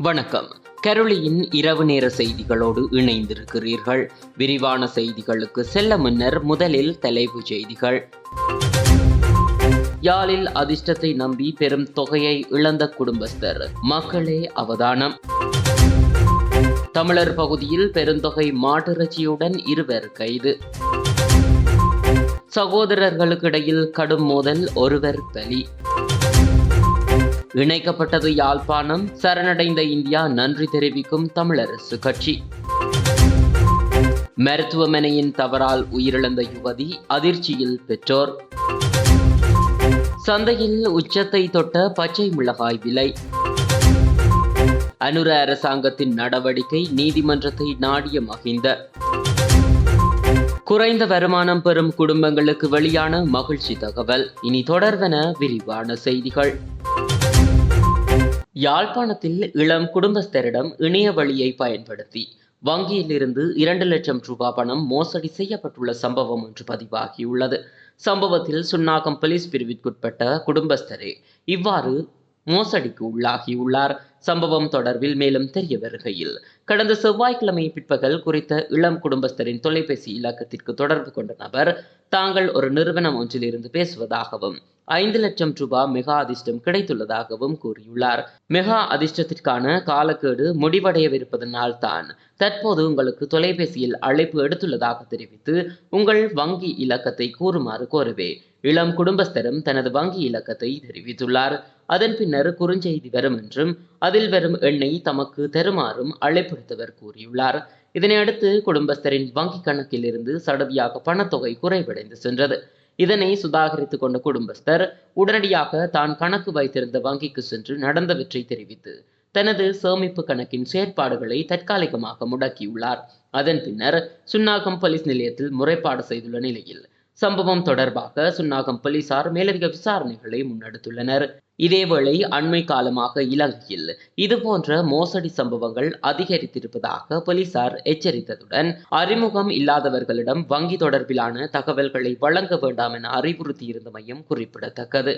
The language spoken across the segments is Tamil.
வணக்கம். கரோலியின் இரவு நேர செய்திகளோடு இணைந்திருக்கிறீர்கள். விரிவான செய்திகளுக்கு செல்ல முன்னர் முதலில் தலைப்புச் செய்திகள். யாழில் அதிர்ஷ்டத்தை நம்பி பெரும் தொகையை இழந்த குடும்பஸ்தர் மக்களே அவதானம். தமிழர் பகுதியில் பெருந்தொகை மாட்டிறைச்சியுடன் இருவர் கைது. சகோதரர்களுக்கிடையில் கடும் மோதல் ஒருவர் பலி. இணைக்கப்பட்டது யாழ்ப்பாணம். சரணடைந்த இந்தியா நன்றி தெரிவிக்கும் தமிழரசு கட்சி. மருத்துவமனையின் தவறால் உயிரிழந்த யுவதி அதிர்ச்சியில் பெற்றோர். சந்தையில் உச்சத்தை தொட்ட பச்சை மிளகாய் விலை. அனுர அரசாங்கத்தின் நடவடிக்கை நீதிமன்றத்தை நாடிய மகிந்த. குறைந்த வருமானம் பெறும் குடும்பங்களுக்கு வெளியான மகிழ்ச்சி தகவல். இனி தொடர்வன விரிவான செய்திகள். யாழ்ப்பாணத்தில் இளம் குடும்பஸ்தரிடம் இணைய வழியை பயன்படுத்தி வங்கியிலிருந்து இரண்டு லட்சம் ரூபாய் பணம் மோசடி செய்யப்பட்டுள்ள சம்பவம் ஒன்று பதிவாகியுள்ளது. சம்பவத்தில் சுன்னாகம் போலீஸ் பிரிவிற்குட்பட்ட குடும்பஸ்தரே இவ்வாறு மோசடிக்கு உள்ளாகியுள்ளார். சம்பவம் தொடர்பில் மேலும் தெரிய வருகையில் கடந்த செவ்வாய்க்கிழமை பிற்பகல் குறித்த இளம் குடும்பஸ்தரின் தொலைபேசி இலக்கத்திற்கு தொடர்பு கொண்ட நபர் தாங்கள் ஒரு நிறுவனம் ஒன்றிலிருந்து பேசுவதாகவும் ஐந்து லட்சம் ரூபாய் மெகா அதிர்ஷ்டம் கிடைத்துள்ளதாகவும் கூறியுள்ளார். மெகா அதிர்ஷ்டத்திற்கான காலக்கேடு முடிவடையவிருப்பதனால் தான் தற்போது உங்களுக்கு தொலைபேசியில் அழைப்பு எடுத்துள்ளதாக தெரிவித்து உங்கள் வங்கி இலக்கத்தை கூறுமாறு கோருவே இளம் குடும்பஸ்தரும் தனது வங்கி இலக்கத்தை தெரிவித்துள்ளார். அதன் பின்னர் குறுஞ்செய்தி வரும் என்றும் அதில் வரும் எண்ணெய் தமக்கு தருமாறும் அழைப்படுத்தவர் கூறியுள்ளார். இதனையடுத்து குடும்பஸ்தரின் வங்கி கணக்கில் இருந்து சடதியாக பணத்தொகை குறைவடைந்து சென்றது. இதனை சுதாகரித்து கொண்ட குடும்பஸ்தர் உடனடியாக தான் கணக்கு வைத்திருந்த வங்கிக்கு சென்று நடந்தவற்றை தெரிவித்து தனது சேமிப்பு கணக்கின் செயற்பாடுகளை தற்காலிகமாக முடக்கியுள்ளார். அதன் பின்னர் சுன்னாகம் போலீஸ் நிலையத்தில் முறைப்பாடு செய்துள்ள நிலையில் சம்பவம் தொடர்பாக சுன்னாகம் போலீசார் மேலதிக விசாரணைகளை முன்னெடுத்துள்ளனர். இதேவேளை அண்மை காலமாக இலங்கையில் இதுபோன்ற மோசடி சம்பவங்கள் அதிகரித்திருப்பதாக போலீசார் எச்சரித்ததுடன் அறிமுகம் இல்லாதவர்களிடம் வங்கி தொடர்பிலான தகவல்களை வழங்க வேண்டாம் என அறிவுறுத்தியிருந்தமையும் குறிப்பிடத்தக்கது.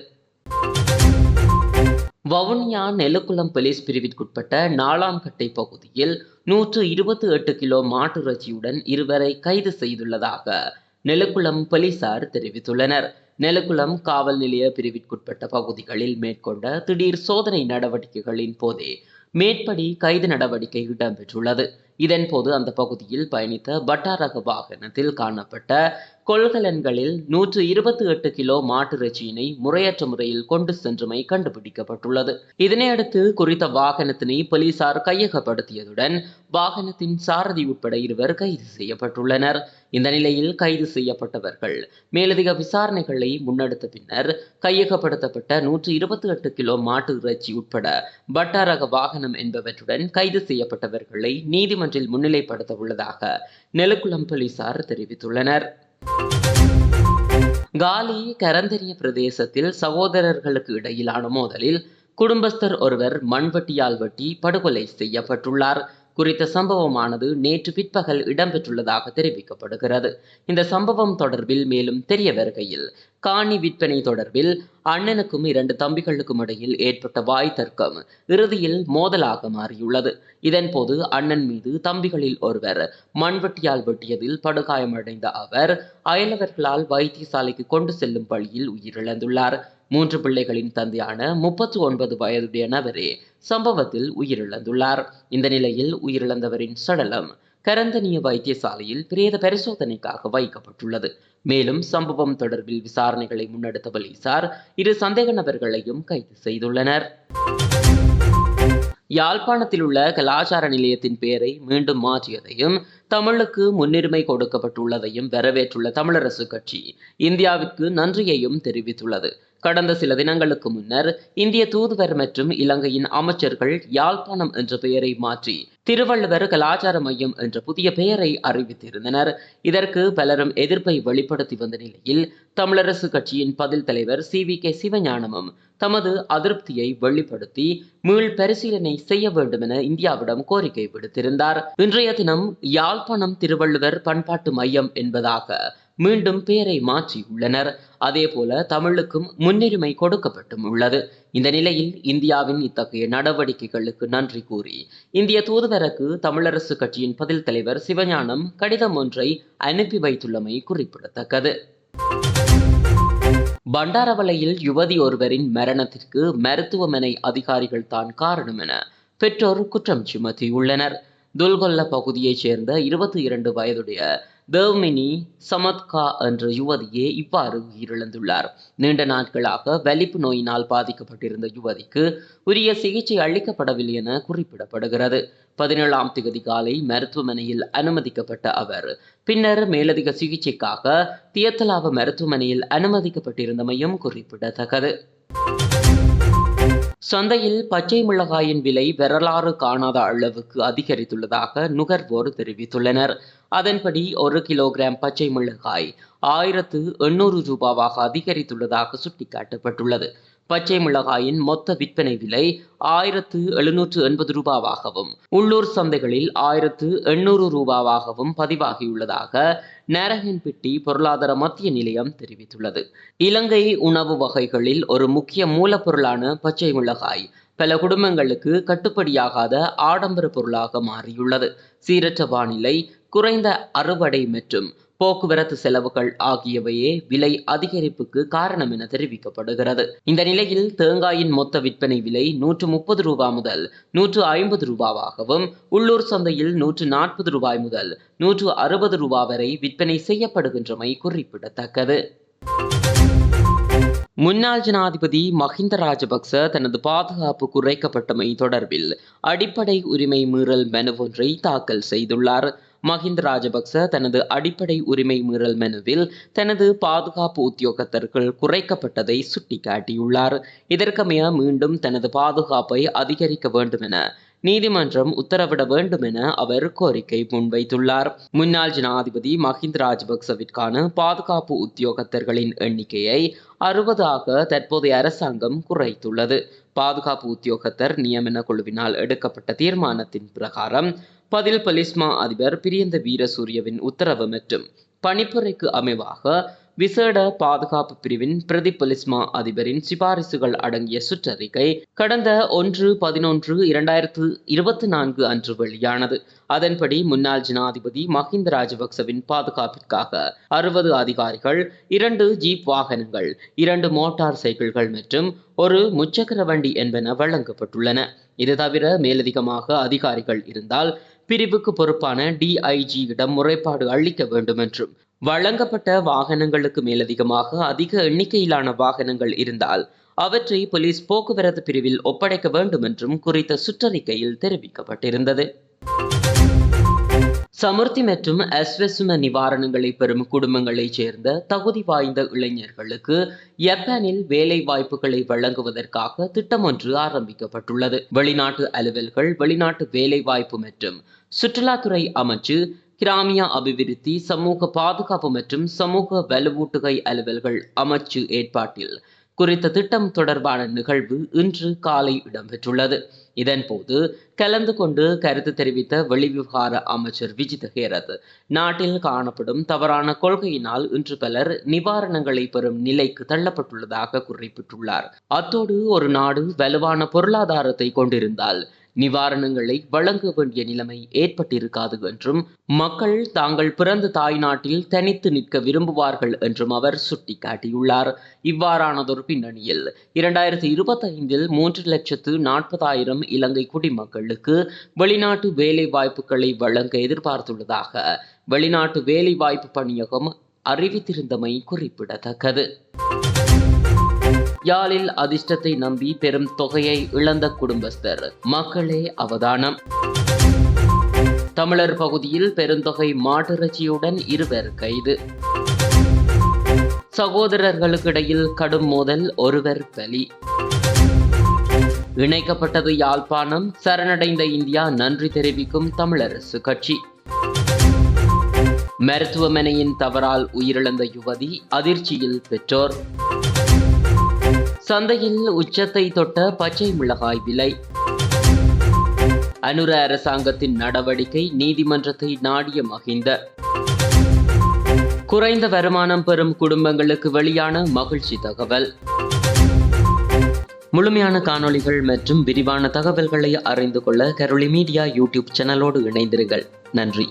வவுனியா நெலுக்குளம் போலீஸ் பிரிவிற்குட்பட்ட நாலாம் கட்டை பகுதியில் நூற்று இருபத்தி எட்டு கிலோ மாட்டு மாட்டிறைச்சியுடன் இருவரை கைது செய்துள்ளதாக நெலுக்குளம் போலீசார் தெரிவித்துள்ளனர். நெலுக்குளம் காவல் நிலைய பிரிவிற்குட்பட்ட பகுதிகளில் மேற்கொண்ட திடீர் சோதனை நடவடிக்கைகளின் போதே மேற்படி கைது நடவடிக்கை இடம்பெற்றுள்ளது. இதன்போது அந்த பகுதியில் பயணித்த பட்டாரக வாகனத்தில் காணப்பட்ட கொள்கலன்களில் நூற்று இருபத்தி எட்டு கிலோ மாட்டிறைச்சியினை முறையற்ற முறையில் கொண்டு சென்றமை கண்டுபிடிக்கப்பட்டுள்ளது. இதனையடுத்து குறித்த வாகனத்தினை போலீசார் கையகப்படுத்தியதுடன் வாகனத்தின் சாரதி உட்பட இருவர் கைது செய்யப்பட்டுள்ளனர். இந்த நிலையில் கைது செய்யப்பட்டவர்கள் மேலதிக விசாரணைகளை முன்னெடுத்த பின்னர் கையகப்படுத்தப்பட்ட நூற்று இருபத்தி எட்டு கிலோ மாட்டு இறைச்சி உட்பட பட்டாரக வாகனம் என்பவற்றுடன் கைது செய்யப்பட்டவர்களை நீதிமன்றில் முன்னிலைப்படுத்த உள்ளதாக நெலுக்குளம் போலீசார் தெரிவித்துள்ளனர். காலி கரந்தரிய பிரதேசத்தில் சகோதரர்களுக்கு இடையிலான மோதலில் குடும்பஸ்தர் ஒருவர் மண்வெட்டியால் வெட்டி படுகொலை செய்யப்பட்டுள்ளார். குறித்த சம்பவமானது நேற்று பிற்பகல் இடம்பெற்றுள்ளதாக தெரிவிக்கப்படுகிறது. இந்த சம்பவம் தொடர்பில் மேலும் தெரிய வருகையில் காணி விற்பனை தொடர்பில் அண்ணனுக்கும் இரண்டு தம்பிகளுக்கும் இடையில் ஏற்பட்ட வாய் தர்க்கம் இறுதியில் மோதலாக மாறியுள்ளது. இதன்போது அண்ணன் மீது தம்பிகளில் ஒருவர் மண்வெட்டியால் வெட்டியதில் படுகாயமடைந்த அவர் அயலவர்களால் வைத்தியசாலைக்கு கொண்டு செல்லும் வழியில் உயிரிழந்துள்ளார். மூன்று பிள்ளைகளின் தந்தையான முப்பத்தி ஒன்பது வயதுடைய நபரே சம்பவத்தில் உயிரிழந்துள்ளார். இந்த நிலையில் உயிரிழந்தவரின் சடலம் கரந்தனிய வைத்தியசாலையில் பிரேத பரிசோதனைக்காக வைக்கப்பட்டுள்ளது. மேலும் சம்பவம் தொடர்பில் விசாரணைகளை முன்னெடுத்த போலீசார் இரு சந்தேக நபர்களையும் கைது செய்துள்ளனர். யாழ்ப்பாணத்தில் உள்ள கலாச்சார நிலையத்தின் பெயரை மீண்டும் மாற்றியதையும் தமிழுக்கு முன்னுரிமை கொடுக்கப்பட்டுள்ளதையும் வரவேற்றுள்ள தமிழரசு கட்சி இந்தியாவிற்கு நன்றியையும் தெரிவித்துள்ளது. கடந்த சில தினங்களுக்கு முன்னர் இந்திய தூதுவர் மற்றும் இலங்கையின் அமைச்சர்கள் யாழ்ப்பாணம் என்ற பெயரை மாற்றி திருவள்ளுவர் கலாச்சார மையம் என்ற புதிய பெயரை அறிவித்திருந்தனர். இதற்கு பலரும் எதிர்ப்பை வெளிப்படுத்தி வந்த நிலையில் தமிழரசு கட்சியின் பதில் தலைவர் சி வி கே சிவஞானமும் தமது அதிருப்தியை வெளிப்படுத்தி மீள் பரிசீலனை செய்ய வேண்டும் என இந்தியாவிடம் கோரிக்கை விடுத்திருந்தார். இன்றைய தினம் யாழ்ப்பாணம் திருவள்ளுவர் பண்பாட்டு மையம் என்பதாக மீண்டும் பெயரை மாற்றியுள்ளனர் அதேபோல தமிழுக்கும் முன்னுரிமை கொடுக்கப்பட்டும் உள்ளது. இந்த நிலையில் இந்தியாவின் இத்தகைய நடவடிக்கைகளுக்கு நன்றி கூறி இந்திய தூதுவருக்கு தமிழரசு கட்சியின் பதில் தலைவர் சிவஞானம் கடிதம் ஒன்றை அனுப்பி வைத்துள்ளமை குறிப்பிடத்தக்கது. பண்டாரவளையில் யுவதி ஒருவரின் மரணத்திற்கு மருத்துவமனை அதிகாரிகள் தான் காரணம் என பெற்றோர் குற்றம் சுமத்தியுள்ளனர். துல்கொல்ல பகுதியைச் சேர்ந்த இருபத்தி இரண்டு வயதுடைய தேவ்மினி சமத்கா என்ற யுவதியே இவ்வாறு உயிரிழந்துள்ளார். நீண்ட நாட்களாக வலிப்பு நோயினால் பாதிக்கப்பட்டிருந்த யுவதிக்கு உரிய சிகிச்சை அளிக்கப்படவில்லை என குறிப்பிடப்படுகிறது. பதினேழாம் தேதி காலை மருத்துவமனையில் அனுமதிக்கப்பட்ட அவர் பின்னர் மேலதிக சிகிச்சைக்காக தியத்தலாவ மருத்துவமனையில் அனுமதிக்கப்பட்டிருந்தமையும் குறிப்பிடத்தக்கது. சந்தையில் பச்சை மிளகாயின் விலை வரலாறு காணாத அளவுக்கு அதிகரித்துள்ளதாக நுகர்வோர் தெரிவித்துள்ளனர். அதன்படி ஒரு கிலோகிராம் பச்சை மிளகாய் ஆயிரத்து எண்ணூறு ரூபாவாக அதிகரித்துள்ளதாக சுட்டிக்காட்டப்பட்டுள்ளது. பச்சை மிளகாயின் மொத்த விற்பனை விலை ஆயிரத்து எழுநூற்று எண்பது ரூபாவாகவும் உள்ளூர் சந்தைகளில் ஆயிரத்து எண்ணூறு ரூபாவாகவும் பதிவாகியுள்ளதாக நரகன்பிட்டி பொருளாதார மத்திய நிலையம் தெரிவித்துள்ளது. இலங்கை உணவு வகைகளில் ஒரு முக்கிய மூலப்பொருளான பச்சை மிளகாய் பல குடும்பங்களுக்கு கட்டுப்படியாகாத ஆடம்பர பொருளாக மாறியுள்ளது. சீரற்ற வானிலை குறைந்த அறுவடை மற்றும் போக்குவரத்து செலவுகள் ஆகியவையே விலை அதிகரிப்புக்கு காரணம் என தெரிவிக்கப்படுகிறது. இந்த நிலையில் தேங்காயின் மொத்த விற்பனை விலை நூற்று முப்பது ரூபாய் முதல் நூற்று ஐம்பது ரூபாவாகவும் உள்ளூர் சந்தையில் நூற்று நாற்பது ரூபாய் முதல் நூற்று அறுபது ரூபாய் வரை விற்பனை செய்யப்படுகின்றமை குறிப்பிடத்தக்கது. முன்னாள் ஜனாதிபதி மஹிந்த ராஜபக்ச தனது பாதுகாப்பு குறைக்கப்பட்டமை தொடர்பில் அடிப்படை உரிமை மீறல் மனு ஒன்றை தாக்கல் செய்துள்ளார். மஹிந்த ராஜபக்ச தனது அடிப்படை உரிமை மீறல் மனுவில் தனது பாதுகாப்பு உத்தியோகத்தர்கள் குறைக்கப்பட்டதை சுட்டிக்காட்டியுள்ளார். இதற்கமைய மீண்டும் தனது பாதுகாப்பை அதிகரிக்க வேண்டும் என நீதிமன்றம் உத்தரவிட வேண்டும் என அவர் கோரிக்கை முன்வைத்துள்ளார். முன்னாள் ஜனாதிபதி மஹிந்த ராஜபக்சவிற்கான பாதுகாப்பு உத்தியோகத்தர்களின் எண்ணிக்கையை அறுபதாக தற்போதைய அரசாங்கம் குறைத்துள்ளது. பாதுகாப்பு உத்தியோகத்தர் நியமன குழுவினால் எடுக்கப்பட்ட தீர்மானத்தின் பிரகாரம் பதில் பலிஸ்மா அதிபர் பிரியந்த வீரசூரியவின் உத்தரவு மற்றும் பணிப்புரைக்கு அமைவாக விசேட பாதுகாப்பு பிரிவின் பிரதிபலிஸ்மா அதிபரின் சிபாரிசுகள் அடங்கிய சுற்றறிக்கை கடந்த ஒன்று பதினொன்று இரண்டாயிரத்து இருபத்தி நான்கு அன்று வெளியானது. அதன்படி முன்னாள் ஜனாதிபதி மஹிந்த ராஜபக்சவின் பாதுகாப்பிற்காக அறுபது அதிகாரிகள் இரண்டு ஜீப் வாகனங்கள் இரண்டு மோட்டார் சைக்கிள்கள் மற்றும் ஒரு முச்சக்கர வண்டி என்பன வழங்கப்பட்டுள்ளன. இது தவிர மேலதிகமாக அதிகாரிகள் இருந்தால் பிரிவுக்கு பொறுப்பான டிஐஜியிடம் முறைப்பாடு அளிக்க வேண்டும் என்றும் வழங்கப்பட்ட வாகனங்களுக்கு மேலதிகமாக அதிக எண்ணிக்கையிலான வாகனங்கள் இருந்தால் அவற்றை போலீஸ் போக்குவரத்து பிரிவில் ஒப்படைக்க வேண்டும் என்றும் குறித்த சுற்றறிக்கையில் தெரிவிக்கப்பட்டிருந்தது. சமர்த்தி மற்றும் அஸ்வசும நிவாரணங்களை பெறும் குடும்பங்களைச் சேர்ந்த தகுதி வாய்ந்த இளைஞர்களுக்கு ஜப்பானில் வேலை வாய்ப்புகளை வழங்குவதற்காக திட்டம் ஒன்று ஆரம்பிக்கப்பட்டுள்ளது. வெளிநாட்டு அலுவல்கள் வெளிநாட்டு வேலை வாய்ப்பு மற்றும் சுற்றுலாத்துறை அமைச்சு கிராமிய அபிவிருத்தி சமூக பாதுகாப்பு மற்றும் சமூக வலுவூட்டுகை அலுவல்கள் அமைச்சு ஏற்பாட்டில் குறித்த திட்டம் தொடர்பான நிகழ்வு இன்று காலை இடம்பெற்றுள்ளது. இதன்போது கலந்து கொண்டு கருத்து தெரிவித்த வெளிவிவகார அமைச்சர் விஜித் ஹேரத் நாட்டில் காணப்படும் தவறான கொள்கையினால் இன்று பலர் நிவாரணங்களை பெறும் நிலைக்கு தள்ளப்பட்டுள்ளதாக குறிப்பிட்டுள்ளார். அத்தோடு ஒரு நாடு வலுவான பொருளாதாரத்தை கொண்டிருந்தால் நிவாரணங்களை வழங்க வேண்டிய நிலைமை ஏற்பட்டிருக்காது என்றும் மக்கள் தாங்கள் பிறந்த தாய் நாட்டில் தனித்து நிற்க விரும்புவார்கள் என்றும் அவர் சுட்டிக்காட்டியுள்ளார். இவ்வாறானதொரு பின்னணியில் இரண்டாயிரத்தி இருபத்தி ஐந்தில் மூன்று லட்சத்து நாற்பதாயிரம் இலங்கை குடிமக்களுக்கு வெளிநாட்டு வேலை வாய்ப்புகளை வழங்க எதிர்பார்த்துள்ளதாக வெளிநாட்டு வேலை வாய்ப்பு பணியகம் அறிவித்திருந்தமை குறிப்பிடத்தக்கது. யாழில் அதிர்ஷ்டத்தை நம்பி பெரும் தொகையை இழந்த குடும்பஸ்தர். மக்களே அவதானம். தமிழர் பகுதியில் பெருந்தொகை மாட்டிறைச்சியுடன் இருவர் கைது. சகோதரர்களுக்கிடையில் கடும் மோதல் ஒருவர் பலி. இணைக்கப்பட்டது யாழ்ப்பாணம். சரணடைந்த இந்தியா நன்றி தெரிவிக்கும் தமிழரசு கட்சி. மருத்துவமனையின் தவறால் உயிரிழந்த யுவதி அதிர்ச்சியில் பெற்றோர். சந்தையில் உச்சத்தை தொட்ட பச்சை மிளகாய் விலை. அனுர அரசாங்கத்தின் நடவடிக்கை நீதிமன்றத்தை நாடிய மகிந்த. குறைந்த வருமானம் பெறும் குடும்பங்களுக்கு வெளியான மகிழ்ச்சி தகவல். முழுமையான காணொளிகள் மற்றும் விரிவான தகவல்களை அறிந்து கொள்ள கரோலி மீடியா யூடியூப் சேனலோடு இணைந்திருங்கள். நன்றி.